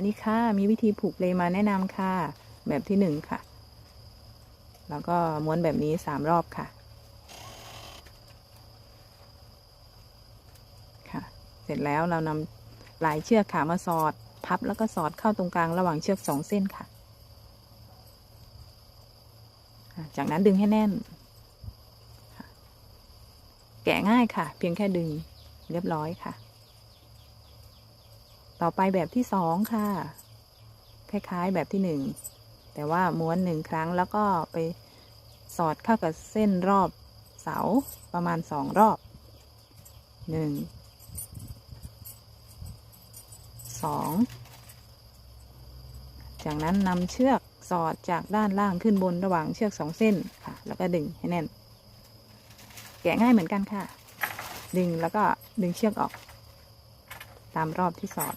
วัสดีค่ะ มีวิธีผูกเลยมาแนะนำค่ะ แบบที่หนึ่งค่ะ แล้วก็ม้วนแบบนี้สามรอบค่ะ ค่ะ เสร็จแล้วเรานำลายเชือกขามาสอด พับแล้วก็สอดเข้าตรงกลางระหว่างเชือกสองเส้นค่ะ จากนั้นดึงให้แน่น แกะง่ายค่ะ เพียงแค่ดึงเรียบร้อยค่ะ ต่อไปแบบที่สองค่ะ คล้ายๆแบบที่หนึ่ง แต่ว่าม้วนหนึ่งครั้งแล้วก็ไปสอดเข้ากับเส้นรอบเสาประมาณสองรอบหนึ่งสองจากนั้นนำเชือกสอดจากด้านล่างขึ้นบนระหว่างเชือกสองเส้นค่ะ แล้วก็ดึงให้แน่น แกะง่ายเหมือนกันค่ะ ดึงแล้วก็ดึงเชือกออก ตามรอบที่สอด